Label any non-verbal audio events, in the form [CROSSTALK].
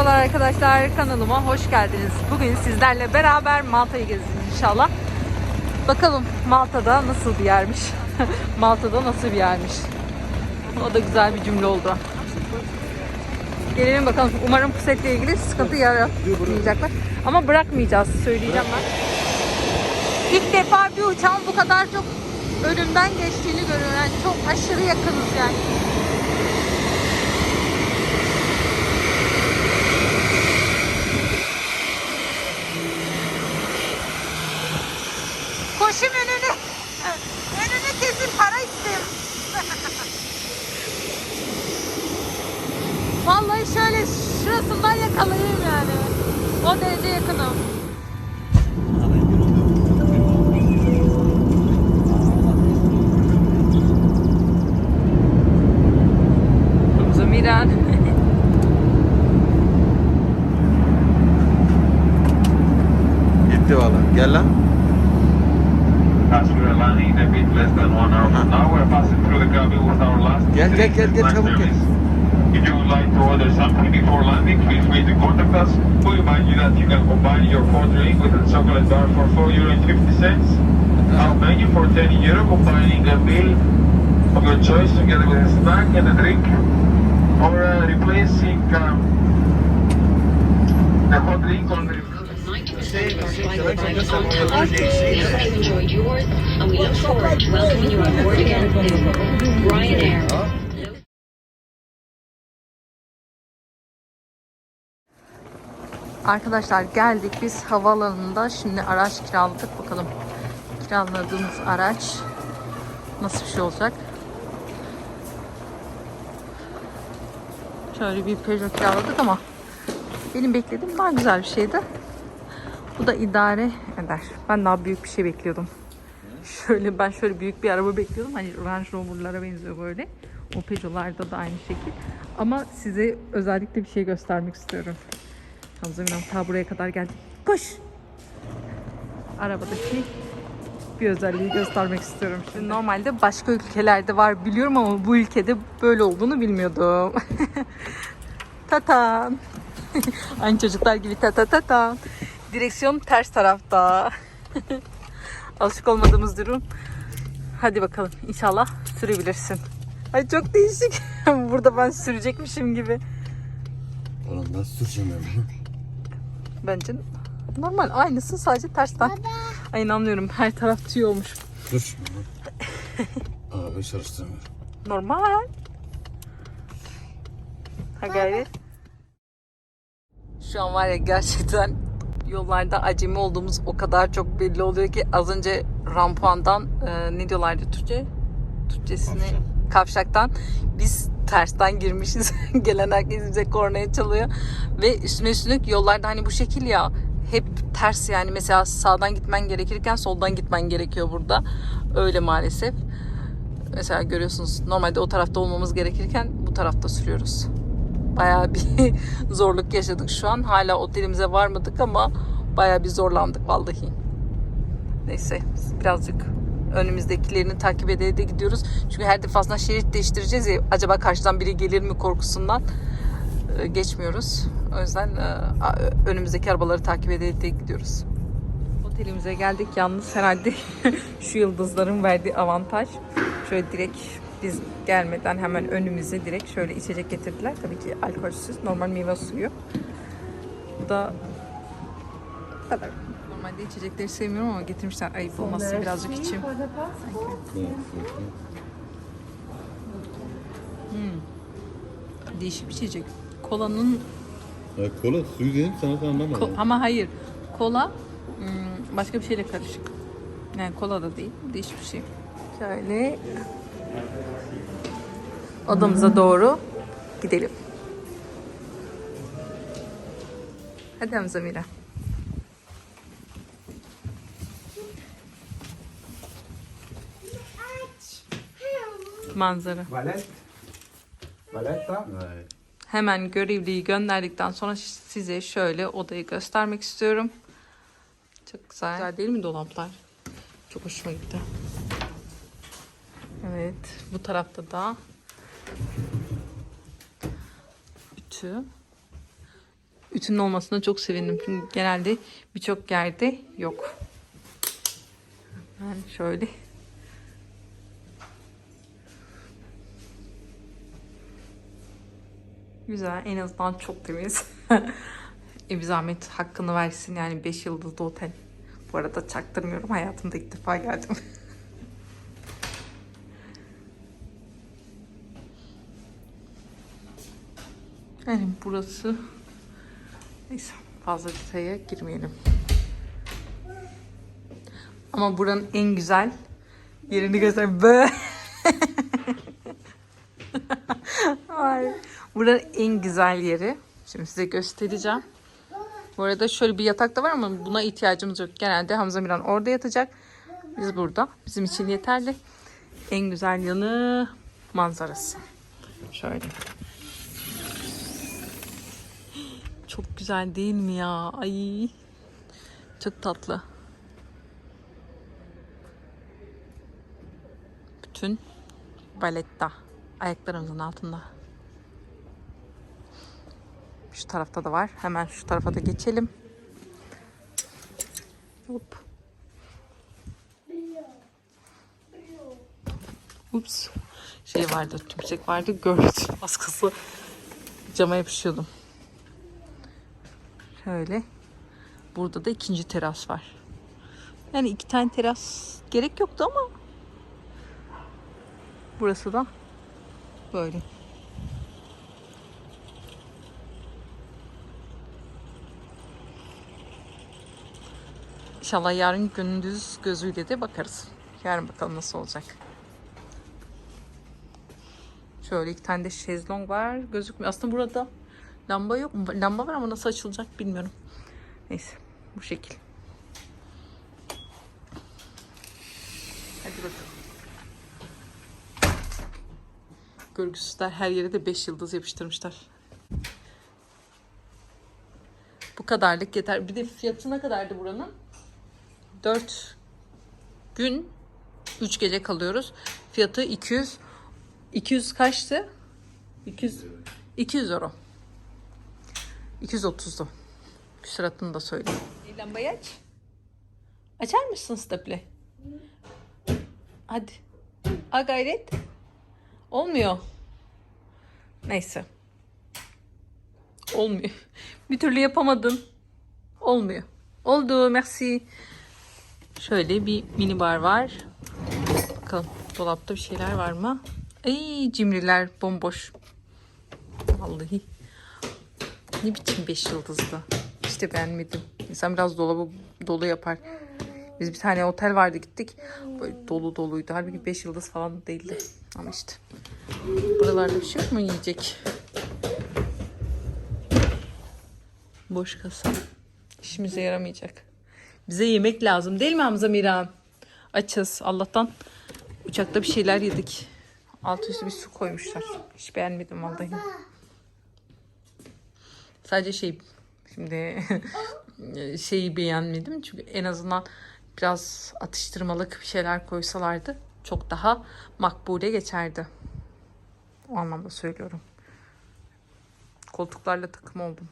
Merhabalar arkadaşlar kanalıma hoş geldiniz. Bugün sizlerle beraber Malta'yı gezeceğiz inşallah. Bakalım Malta'da nasıl bir yermiş. [LAUGHS] Malta'da nasıl bir yermiş. O da güzel bir cümle oldu. Gelelim bakalım. Umarım pusetle ilgili sıkıntı yaratmayacaklar. Ama bırakmayacağız söyleyeceğim ben. İlk defa bir uçağın bu kadar çok önümden geçtiğini görüyorum. Yani çok aşırı yakınız yani. Koşum önünü. Önünü kesin para istiyorum. Vallahi şöyle şurasından yakalayayım yani. O derece yakınım. Zamiran. Gitti valla. Gel lan. As we are landing a bit less than one hour from now, we're passing through the cabin with our last service. If you would like to order something before landing, feel free to contact us. We remind you that you can combine your cold drink with a chocolate bar for 4 euro and 50 cents. Our menu for 10 euro, combining a meal of your choice together with a snack and a drink, or uh, replacing um, the hot drink on the 90% of our flights arrive on time. We hope you enjoyed yours, and we look forward to welcoming you on board again soon. Ryanair. Arkadaşlar geldik biz havaalanında şimdi araç kiraladık bakalım kiraladığımız araç nasıl bir şey olacak şöyle bir Peugeot kiraladık ama benim beklediğim daha güzel bir şeydi bu da idare eder ben daha büyük bir şey bekliyordum şöyle ben şöyle büyük bir araba bekliyordum hani Range Rover'lara benziyor böyle o Peugeot'larda da aynı şekil ama size özellikle bir şey göstermek istiyorum Hamza Miran ta buraya kadar geldi. Koş! Arabadaki bir özelliği göstermek istiyorum. Şimdi normalde başka ülkelerde var biliyorum ama bu ülkede böyle olduğunu bilmiyordum. [LAUGHS] Tatan. [LAUGHS] Aynı çocuklar gibi tata tata. Direksiyon ters tarafta. [LAUGHS] Alışık olmadığımız durum. Hadi bakalım inşallah sürebilirsin. Ay çok değişik. [LAUGHS] Burada ben sürecekmişim gibi. Oğlum nasıl süreceğim ben bunu? Bence normal aynısı sadece tersten. Ay inanmıyorum her taraf tüy olmuş. Dur. [LAUGHS] Aa ben çalıştıramıyorum. Normal. Ha gayret. Şu an var ya gerçekten yollarda acemi olduğumuz o kadar çok belli oluyor ki az önce rampuandan e, ne diyorlardı Türkçe? Türkçesini Kavşak. kavşaktan biz tersten girmişiz. [LAUGHS] Gelen herkes bize kornaya çalıyor. Ve üstüne üstlük yollarda hani bu şekil ya hep ters yani mesela sağdan gitmen gerekirken soldan gitmen gerekiyor burada. Öyle maalesef. Mesela görüyorsunuz normalde o tarafta olmamız gerekirken bu tarafta sürüyoruz. Bayağı bir [LAUGHS] zorluk yaşadık şu an. Hala otelimize varmadık ama bayağı bir zorlandık vallahi. Neyse birazcık önümüzdekilerini takip ede ede gidiyoruz. Çünkü her defasında şerit değiştireceğiz ya acaba karşıdan biri gelir mi korkusundan e, geçmiyoruz. O yüzden e, önümüzdeki arabaları takip ede ede gidiyoruz. Otelimize geldik. Yalnız herhalde [LAUGHS] şu yıldızların verdiği avantaj. Şöyle direkt biz gelmeden hemen önümüze direkt şöyle içecek getirdiler. Tabii ki alkolsüz. Normal meyve suyu. Bu da bu kadar. Normalde içecekleri sevmiyorum ama getirmişler. Ayıp olmasın birazcık içeyim. Değişik bir içecek. Kolanın Ya kola suyu dedim sana da anlamadım. Ko- ama hayır. Kola hmm, başka bir şeyle karışık. Yani kola da değil. Değişik bir şey. Şöyle odamıza doğru gidelim. Hadi Hamza Mira. Manzara. Valet. Valetta. Vay. Hemen görevliyi gönderdikten sonra size şöyle odayı göstermek istiyorum. Çok güzel. Güzel değil mi dolaplar? Çok hoşuma gitti. Evet. Bu tarafta da ütü. Ütünün olmasına çok sevindim. Çünkü genelde birçok yerde yok. Yani şöyle. Güzel. En azından çok temiz. [LAUGHS] e zahmet hakkını versin. Yani 5 yıldızlı otel. Bu arada çaktırmıyorum. Hayatımda ilk defa geldim. [LAUGHS] Yani burası neyse fazla detaya girmeyelim. Ama buranın en güzel yerini göster. Böyle. [LAUGHS] Ay, buranın en güzel yeri. Şimdi size göstereceğim. Bu arada şöyle bir yatak da var ama buna ihtiyacımız yok. Genelde Hamza Miran orada yatacak. Biz burada. Bizim için yeterli. En güzel yanı manzarası. Şöyle. Çok güzel değil mi ya? Ay. Çok tatlı. Bütün baletta ayaklarımızın altında. Şu tarafta da var. Hemen şu tarafa da geçelim. Hop. Ups. Şey vardı, tümsek vardı. Gördüm. Az kızı cama yapışıyordum. Şöyle. Burada da ikinci teras var. Yani iki tane teras gerek yoktu ama burası da böyle. İnşallah yarın gündüz gözüyle de bakarız. Yarın bakalım nasıl olacak. Şöyle iki tane de şezlong var. Gözükmüyor. Aslında burada lamba yok mu? Lamba var ama nasıl açılacak bilmiyorum. Neyse. Bu şekil. Hadi bakalım. Görgüsüzler her yere de 5 yıldız yapıştırmışlar. Bu kadarlık yeter. Bir de fiyatı ne kadardı buranın? 4 gün 3 gece kalıyoruz. Fiyatı 200 200 kaçtı? 200 200 euro. 230'du. Küsuratını da söyleyeyim. Lambayı aç. Açar mısın staple? Hadi. A gayret. Olmuyor. Neyse. Olmuyor. Bir türlü yapamadın. Olmuyor. Oldu. Merci. Şöyle bir mini bar var. Bakalım dolapta bir şeyler var mı? Ay cimriler bomboş. Vallahi. Ne biçim 5 yıldızlı. İşte beğenmedim. İnsan biraz dolabı dolu yapar. Biz bir tane otel vardı gittik. Böyle dolu doluydu. Halbuki 5 yıldız falan değildi. Ama işte. Buralarda bir şey yok mu yiyecek? Boş kasa. İşimize yaramayacak. Bize yemek lazım değil mi Hamza Miran? Açız. Allah'tan uçakta bir şeyler yedik. Altı üstü bir su koymuşlar. Hiç beğenmedim vallahi. Sadece şey şimdi [LAUGHS] şeyi beğenmedim. Çünkü en azından biraz atıştırmalık bir şeyler koysalardı çok daha makbule geçerdi. O anlamda söylüyorum. Koltuklarla takım oldum.